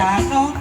จากน้อง